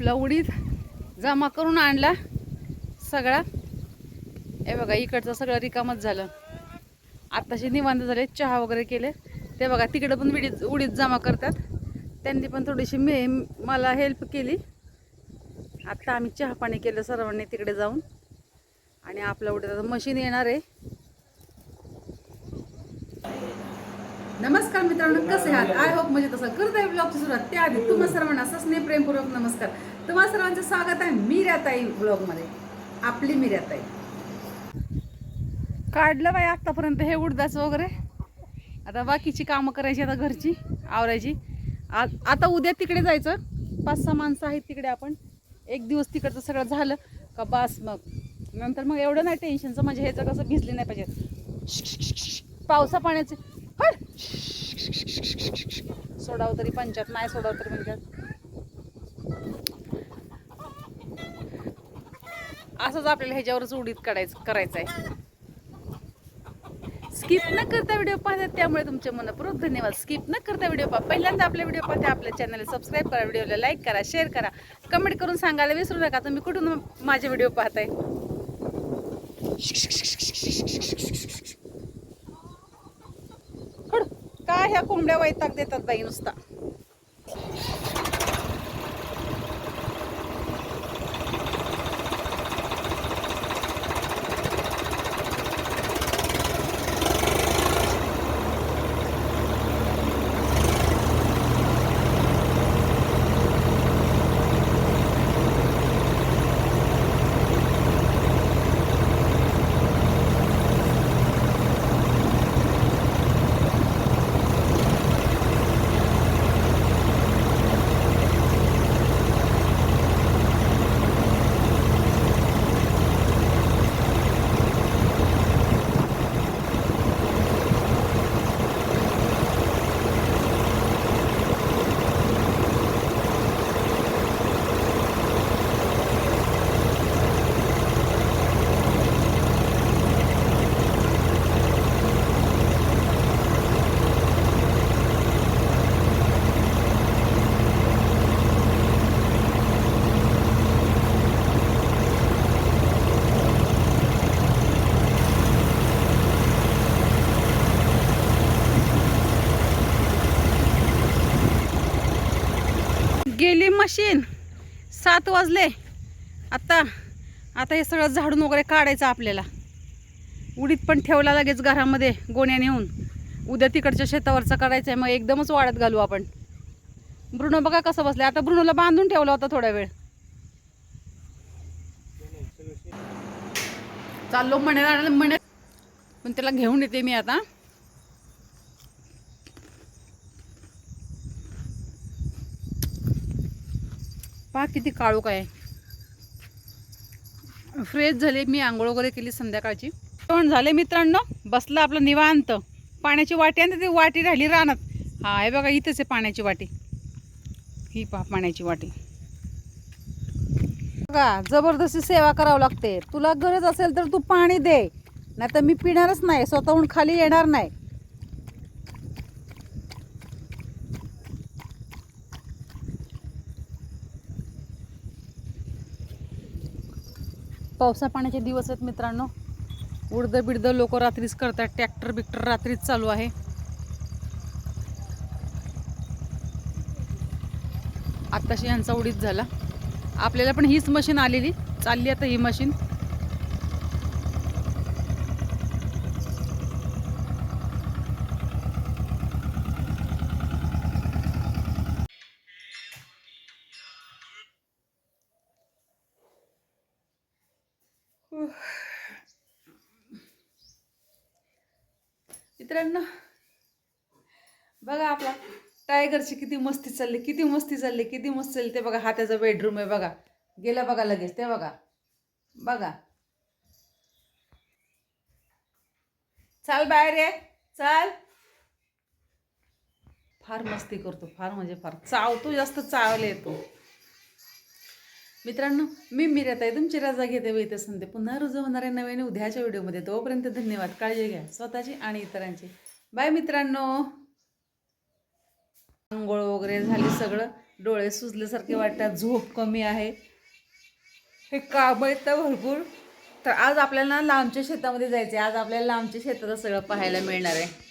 आपला उडीद जमा करून आणला सगळा. हे बघा इकडचं सगळं रिकामच झालं. आत्ताशी निवांत झाले चहा वगैरे केले. ते बघा तिकडं पण उडीद उडीद जमा करतात. त्यांनी पण थोडीशी मे मला हेल्प केली. आत्ता आम्ही चहा पाणी केलं सर्वांनी तिकडे जाऊन. आणि आपलं उडीद मशीन येणार आहे. नमस्कार मित्रांनो कसे आहात? आय होप म्हणजे तसं करत आहे ब्लॉगची सुरुवात त्याआधी तुम्हा सर्वांना सस्ने प्रेमपूर्वक नमस्कार. तुम्हा सर्वांचं स्वागत आहे मीराताई ब्लॉगमध्ये. आपली मीराताई. काढलं बाई आत्तापर्यंत हे उडदाचं वगैरे. आता बाकीची कामं करायची आता घरची आवरायची. आ आता उद्या तिकडे जायचं. पाच सहा माणसं आहेत तिकडे आपण. एक दिवस तिकडचं सगळं झालं का बास मग. नंतर मग एवढं नाही टेन्शनचं म्हणजे ह्याचं कसं भिजली नाही पाहिजे. पावसा पाण्याचे सोडावं तरी पंचायत नाही सोडावं तरी म्हणतात असंच आपल्याला ह्याच्यावरच उडीत काढायचं करायचं आहे स्किप न करता व्हिडिओ पाहतात त्यामुळे तुमचे मनपूर्वक धन्यवाद. स्किप न करता व्हिडिओ पहा. पहिल्यांदा आपले व्हिडिओ पाहते आपल्या चॅनलला सबस्क्राईब करा व्हिडिओला लाईक करा शेअर करा. कमेंट करून सांगायला विसरू नका. तुम्ही कुठून माझे व्हिडिओ पाहताय? काय ह्या कोंबड्या वैताग देतात बाई नुसता गेली मशीन सात वाजले. आत्ता आता हे सगळं झाडून वगैरे काढायचं आपल्याला. उडीत पण ठेवला लगेच घरामध्ये गोण्या नेऊन उद्या तिकडच्या शेतावरचा काढायचा आहे मग एकदमच वाढत घालू आपण. ब्रुनो बघा कसं बसले आता ब्रुनोला बांधून ठेवला होता थोडा वेळ. चाललो म्हणे म्हणे. पण त्याला घेऊन येते मी आता. पहा किती काळोख आहे. फ्रेश झाले मी आंघोळ वगैरे केली संध्याकाळची. पण झाले मित्रांनो बसला आपलं निवांत. पाण्याची वाटी आणि ती वाटी राहिली रानात. हा हे बघा इथंच आहे पाण्याची वाटी. ही पहा पाण्याची वाटी. बघा जबरदस्ती सेवा करावं लागते. तुला गरज असेल तर तू पाणी दे. नाही तर मी पिणारच नाही स्वतःहून खाली येणार नाही. पावसा पाण्याचे दिवस आहेत मित्रांनो. उडदं बिडदं लोक रात्रीच करतात ट्रॅक्टर बिक्टर रात्रीच चालू आहे. आत्ताशी यांचा उडीत झाला. आपल्याला पण हीच मशीन आलेली. चालली आता ही मशीन. मित्रांनो बघा आपला टायगरची किती मस्ती चालली किती मस्ती चालली किती मस्ती चालली. ते बघा हा त्याचा बेडरूम आहे बघा. गेला बघा लगेच ते बघा. बघा. चाल बाहेर ये चाल. फार मस्ती करतो फार म्हणजे फार. चावतो जास्त चावले येतो मित्रांनो मी मिरत आहे तुमची रजा घेते वेळ इथे पुन्हा रुजू होणाऱ्या नव्याने उद्याच्या व्हिडिओमध्ये. तोपर्यंत धन्यवाद. काळजी घ्या. स्वतःची आणि इतरांची. बाय मित्रांनो. आंघोळ वगैरे झाली सगळं. डोळे सुजल्यासारखे वाटतात. झोप कमी आहे. हे काम आहेत भरपूर. तर आज आपल्याला लांबच्या शेतामध्ये जायचं आहे आज आपल्याला लांबच्या शेताचं सगळं पाहायला मिळणार आहे.